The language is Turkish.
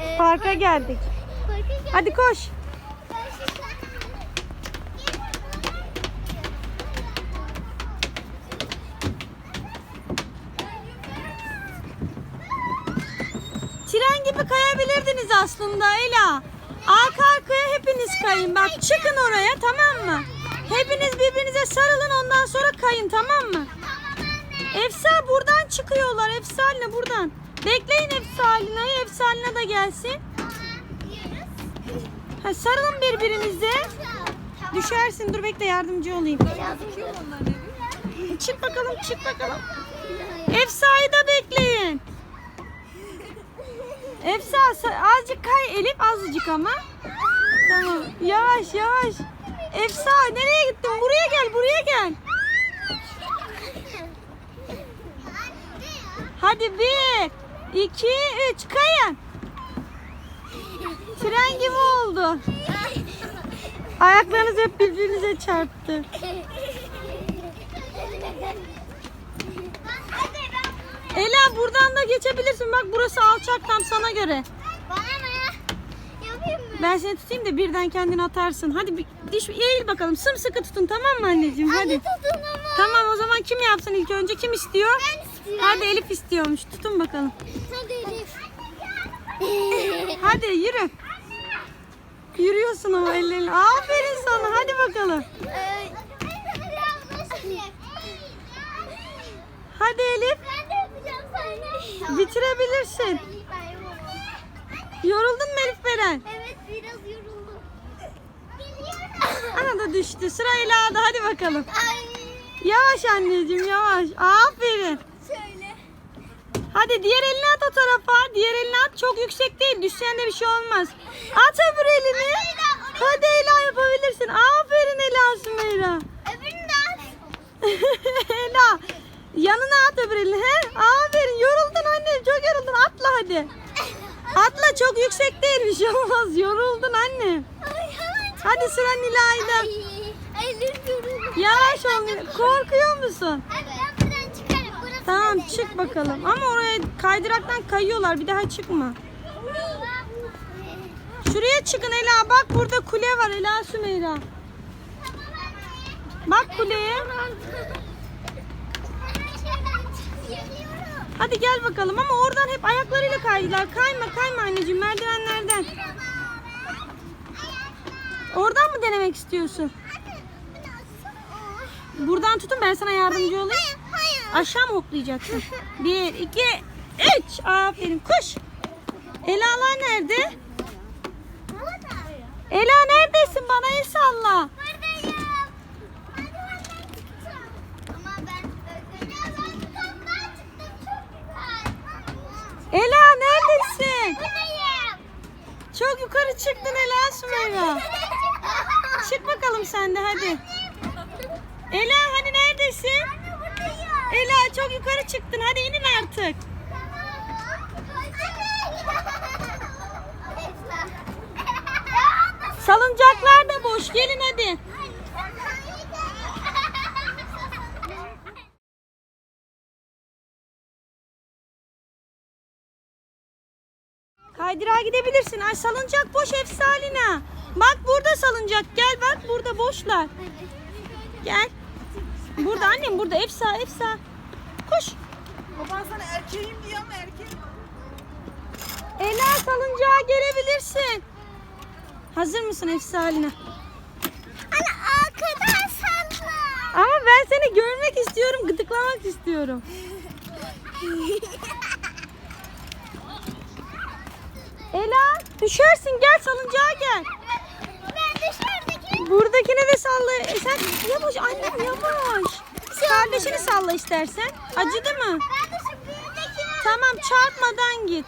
E, Parka geldik. Parka. Hadi koş. Tren gibi kayabilirdiniz aslında Ela. Arka arkaya hepiniz kayın. Bak çıkın oraya tamam mı? Hepiniz birbirinize sarılın ondan sonra kayın tamam mı? Efsa buradan çıkıyorlar. Efsaline buradan. Bekleyin Efsalina'yı. Efsalina da gelsin. Ha, sarılın birbirinize. Düşersin. Dur bekle yardımcı olayım. Çık bakalım çık bakalım. Efsa'yı da bekleyin. Efsa sa- azıcık kay Elif azıcık ama. Tamam. Yavaş yavaş. Efsa nereye gittin? Buraya gel buraya gel. Hadi bir, iki, üç kayın. Tren gibi oldu. Ayaklarınız hep birbirinize çarptı. Ela buradan da geçebilirsin. Bak burası alçak tam sana göre. Bana ne? Yapayım mı? Ben seni tutayım da birden kendini atarsın. Hadi bir diş eğil bakalım. Sımsıkı tutun tamam mı anneciğim? Hadi. Hadi tutun ama. Tamam o zaman kim yapsın ilk önce? Kim istiyor? Ben. Hadi Elif istiyormuş. Tutun bakalım. Hadi Elif. Hadi yürü. Yürüyorsun ama ellerini. Aferin sana. Hadi bakalım. Hadi Elif. Bitirebilirsin. Yoruldun mu Elif Beren? Evet biraz yoruldum. Ana da düştü. Sıra Ela'da. Hadi bakalım. Ay. Yavaş anneciğim yavaş. Aferin. Hadi diğer elini at o tarafa. Diğer elini at. Çok yüksek değil. Düşsen de bir şey olmaz. At öbür elini. Hadi Ela yapabilirsin. Aferin Ela Sümeyra. Öbürünü de at. Ela. Yanına at öbür elini. He? Aferin. Yoruldun anne. Çok yoruldun. Atla hadi. Atla çok yüksek değil. Bir şey olmaz. Yoruldun anne. Hadi sıra Nilay'da. Yavaş ol. Korkuyor musun? Hadi ben buradan çıkarım. Burası Tamam çık bakalım. Ama oraya kaydıraktan kayıyorlar. Bir daha çıkma. Şuraya çıkın Ela. Bak burada kule var Ela Sümeyra. Bak kuleye. Hadi gel bakalım ama oradan hep ayaklarıyla kaydılar. Kayma kayma anneciğim merdivenlerden. Oradan mı denemek istiyorsun? Buradan tutun ben sana yardımcı olayım. Aşağı mı hoplayacaksın? Bir, iki, üç. Aferin koş. Ela'lar nerede? Ela neredesin? Bana el salla. Ela neredesin? Çok yukarı çıktın Ela Sümeyra. Çık bakalım sen de hadi. Ela hani neredesin? Çok yukarı çıktın. Hadi inin artık. Salıncaklar da boş. Gelin hadi. Kaydırağa gidebilirsin. Ay salıncak boş Efsalina. Bak burada salıncak. Gel bak burada boşlar. Gel. Burada annem burada. Efsa Efsa. Koş. Baban sana erkeğim diyor ama erkeğim. Ela salıncağa gelebilirsin. Hazır mısın Efsalina? Ana arkadan salla. Ama ben seni görmek istiyorum, gıdıklamak istiyorum. Ela düşersin gel salıncağa gel. Ben dışarıdaki. Buradakine de salla. E sen yavaş annem yavaş. Kardeşini salla istersen. Acıdı mı? Ben de şu büyüdekini. Tamam çarpmadan git.